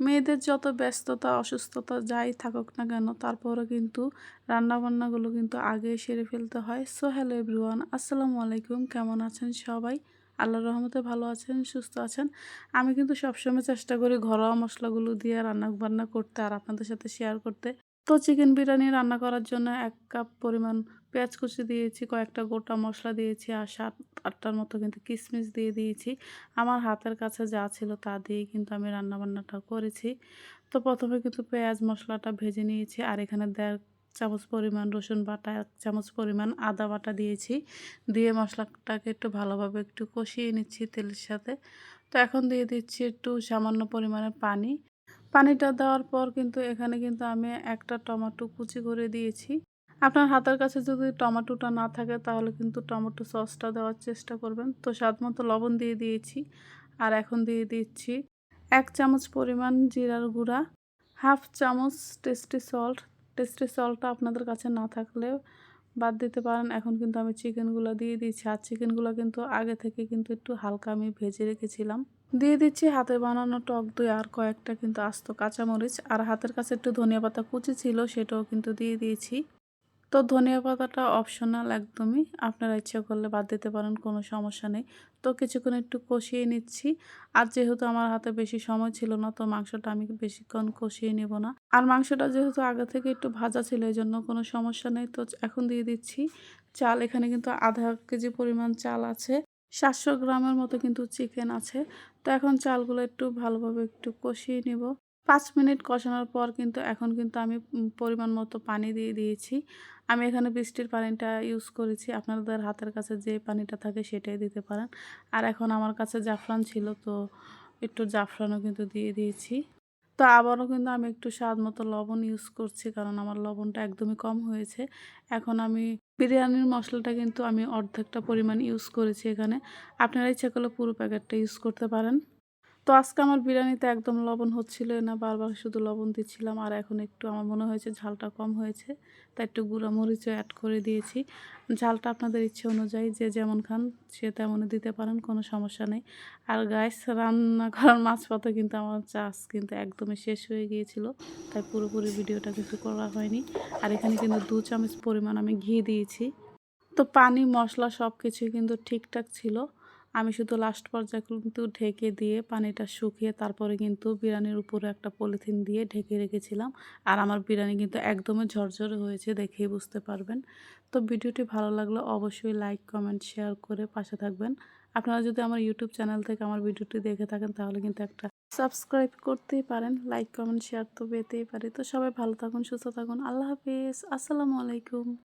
মেয়েদের যত ব্যস্ততা, অসুস্থতা যাই থাকুক না কেন, তারপরও কিন্তু রান্নাবান্নাগুলো কিন্তু আগে সেরে ফেলতে হয়। সো হ্যালো এভরিওয়ান আসসালামু আলাইকুম, কেমন আছেন সবাই? আল্লাহ রহমতে ভালো আছেন, সুস্থ আছেন? আমি কিন্তু সবসময় চেষ্টা করি ঘরোয়া মশলাগুলো দিয়ে রান্না বান্না করতে আর আপনাদের সাথে শেয়ার করতে। তো চিকেন বিরিয়ানি রান্না করার জন্য এক কাপ পরিমাণ পেঁয়াজ কুচি দিয়েছি, কয়েকটা গোটা মশলা দিয়েছি আর সাত আটটার মতো কিন্তু কিশমিশ দিয়ে দিয়েছি। আমার হাতের কাছে যা ছিল তা দিয়ে কিন্তু আমি রান্নাবান্নাটা করেছি। তো প্রথমে কিন্তু পেঁয়াজ মশলাটা ভেজে নিয়েছি আর এখানে দেড় চামচ পরিমাণ রসুন বাটা, এক চামচ পরিমাণ আদা বাটা দিয়েছি। দিয়ে মশলাটাকে একটু ভালোভাবে একটু কষিয়ে নিচ্ছি তেলের সাথে। তো এখন দিয়ে দিচ্ছি একটু সামান্য পরিমাণে পানি। পানিটা দেওয়ার পর কিন্তু এখানে কিন্তু আমি একটা টমেটো কুচি করে দিয়েছি। আপনার হাতের কাছে যদি টমেটোটা না থাকে তাহলে কিন্তু টমেটো সসটা দেওয়ার চেষ্টা করবেন। তো স্বাদ মতো লবণ দিয়ে দিয়েছি আর এখন দিয়ে দিচ্ছি এক চামচ পরিমাণ জিরার গুঁড়া, হাফ চামচ টেস্টি সল্ট। টেস্টি সল্টটা আপনাদের কাছে না থাকলে বাদ দিতে পারেন। এখন কিন্তু আমি চিকেনগুলো দিয়ে দিচ্ছি। আর চিকেনগুলো কিন্তু আগে থেকে কিন্তু একটু হালকা আমি ভেজে রেখেছিলাম। দিয়ে দিচ্ছি হাতে বানানো টক দই আর কয়েকটা কিন্তু আস্ত কাঁচামরিচ। আর হাতের কাছে একটু ধনিয়া পাতা কুচি ছিল, সেটাও কিন্তু দিয়ে দিয়েছি। তো ধনিয়া পাতাটা অপশনাল একদমই। আপনারা ইচ্ছা করলে বাদ দিতে পারেন, কোনো সমস্যা নেই। তো কিছুক্ষণ একটু কষিয়ে নিচ্ছি। আর যেহেতু আমার হাতে বেশি সময় ছিল না, তো মাংসটা আমি বেশিক্ষণ কষিয়ে নেব না। আর মাংসটা যেহেতু আগে থেকে একটু ভাজা ছিল এই জন্য কোনো সমস্যা নেই। তো এখন দিয়ে দিচ্ছি চাল। এখানে কিন্তু আধা কেজি পরিমাণ চাল আছে। সাতশো গ্রামের মতো কিন্তু চিকেন আছে। তো এখন চালগুলো একটু ভালোভাবে একটু কষিয়ে নেব। পাঁচ মিনিট কষানোর পর কিন্তু এখন কিন্তু আমি পরিমাণ মতো পানি দিয়ে দিয়েছি। আমি এখানে বৃষ্টির পানিটা ইউজ করেছি। আপনাদের হাতের কাছে যে পানিটা থাকে সেটাই দিতে পারেন। আর এখন আমার কাছে জাফরান ছিল, তো একটু জাফরানও কিন্তু দিয়ে দিয়েছি। তো আবারও কিন্তু আমি একটু স্বাদ মতো লবণ ইউজ করছি, কারণ আমার লবণটা একদমই কম হয়েছে। এখন আমি বিরিয়ানির মশলাটা কিন্তু আমি অর্ধেকটা পরিমাণ ইউজ করেছি এখানে। আপনারা ইচ্ছা করলে পুরো প্যাকেটটা ইউজ করতে পারেন। তো আজকে আমার বিরিয়ানিতে একদম লবণ হচ্ছিল না, বারবার শুধু লবণ দিচ্ছিলাম আর এখন একটু আমার মনে হয়েছে ঝালটা কম হয়েছে, তাই একটু গুঁড়া মরিচও অ্যাড করে দিয়েছি। ঝালটা আপনাদের ইচ্ছে অনুযায়ী যে যেমন খান সে তেমনই দিতে পারেন, কোনো সমস্যা নেই। আর গাইস রান্না করার মাঝপথে কিন্তু আমার চাষ কিন্তু একদমই শেষ হয়ে গিয়েছিল, তাই পুরোপুরি ভিডিওটা কিছু করা হয়নি। আর এখানে কিন্তু দু চামচ পরিমাণ আমি ঘি দিয়েছি। তো পানি, মশলা সব কিছুই কিন্তু ঠিকঠাক ছিল। আমি শুধু লাস্ট পর্যায়ে কিন্তু ঢেকে দিয়ে পানিটা শুকিয়ে তারপরে কিন্তু বিরিয়ানির উপরে একটা পলিথিন দিয়ে ঢেকে রেখেছিলাম। আর আমার বিরিয়ানি কিন্তু একদমই ঝরঝরে হয়েছে দেখেই বুঝতে পারবেন। তো ভিডিওটি ভালো লাগলে অবশ্যই লাইক কমেন্ট শেয়ার করে পাশে থাকবেন। আপনারা যদি আমার ইউটিউব চ্যানেল থেকে আমার ভিডিওটি দেখে থাকেন তাহলে কিন্তু একটা সাবস্ক্রাইব করতেই পারেন। লাইক কমেন্ট শেয়ার তো পেতেই পারি। তো সবাই ভালো থাকুন, সুস্থ থাকুন। আল্লাহ হাফিজ। আসসালামু আলাইকুম।